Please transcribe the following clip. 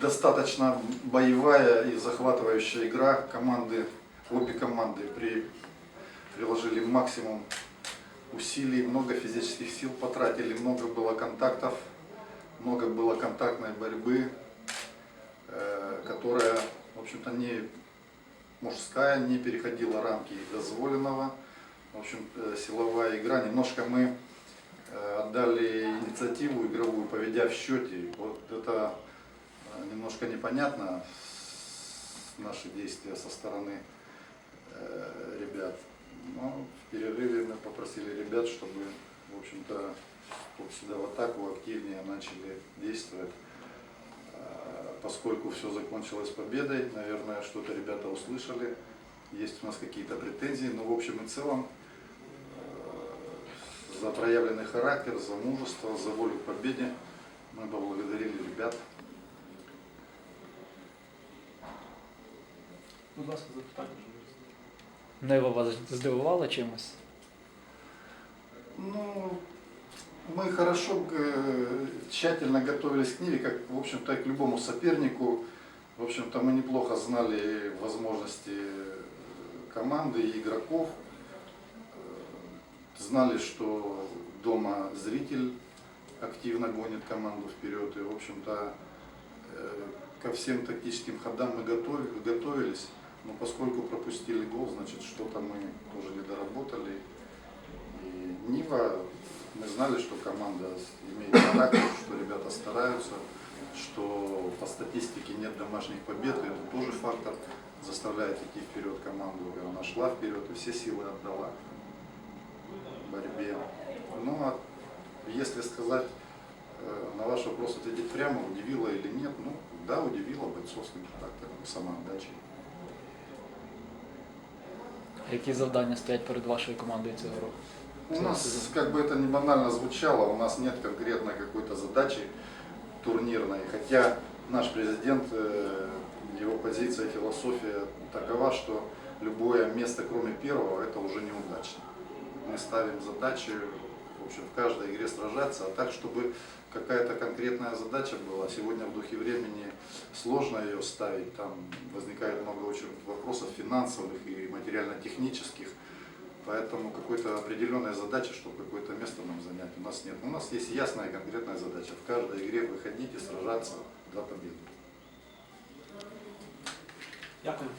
достаточно боевая и захватывающая игра. Команды, обе команды при, приложили максимум усилий, много физических сил потратили, много было контактов, много было контактной борьбы, э, которая, в общем-то, не мужская, не переходила рамки дозволенного. В общем, э, силовая игра. Немножко мы э, отдали инициативу игровую, поведя в счете. Вот это немножко непонятно, наши действия со стороны э, ребят. Но в перерыве мы попросили ребят, чтобы, в общем-то, сюда в атаку активнее начали действовать. Э, Поскольку все закончилось победой, наверное, что-то ребята услышали, есть у нас какие-то претензии, но в общем и целом э, за проявленный характер, за мужество, за волю к победе мы поблагодарили ребят. Будь ласка, запитання. Нива вас здивувала чимось? Ну, мы хорошо, э, тщательно готовились к Ниве, как, в общем-то, и к любому сопернику. В общем-то, мы неплохо знали возможности команды и игроков. Э, Знали, что дома зритель активно гонит команду вперед. И, в общем-то, э, ко всем тактическим ходам мы готови- готовились. Но поскольку пропустили гол, значит, что-то мы тоже не доработали. И Нива, мы знали, что команда имеет характер, что ребята стараются, что по статистике нет домашних побед, и это тоже фактор заставляет идти вперед команду. И она шла вперед и все силы отдала в борьбе. Ну а если сказать, э, на ваш вопрос ответить прямо, удивило или нет, ну да, удивило бойцовским характером самоотдачей. Які завдання стоять перед вашою командою цього року? У нас, как бы это не банально звучало, у нас нет конкретной какой-то задачи турнирной. Хотя наш президент, э, его позиция, философия такова, что любое место, кроме первого, это уже неудачно. Мы ставим задачи, в общем, в каждой игре сражаться, а так, чтобы какая-то конкретная задача была. Сегодня в духе времени сложно ее ставить, там возникает много очень вопросов финансовых и материально-технических. Поэтому какой-то определенной задачи, чтобы какое-то место нам занять, у нас нет. У нас есть ясная и конкретная задача. В каждой игре выходить и сражаться до победы. Дякую.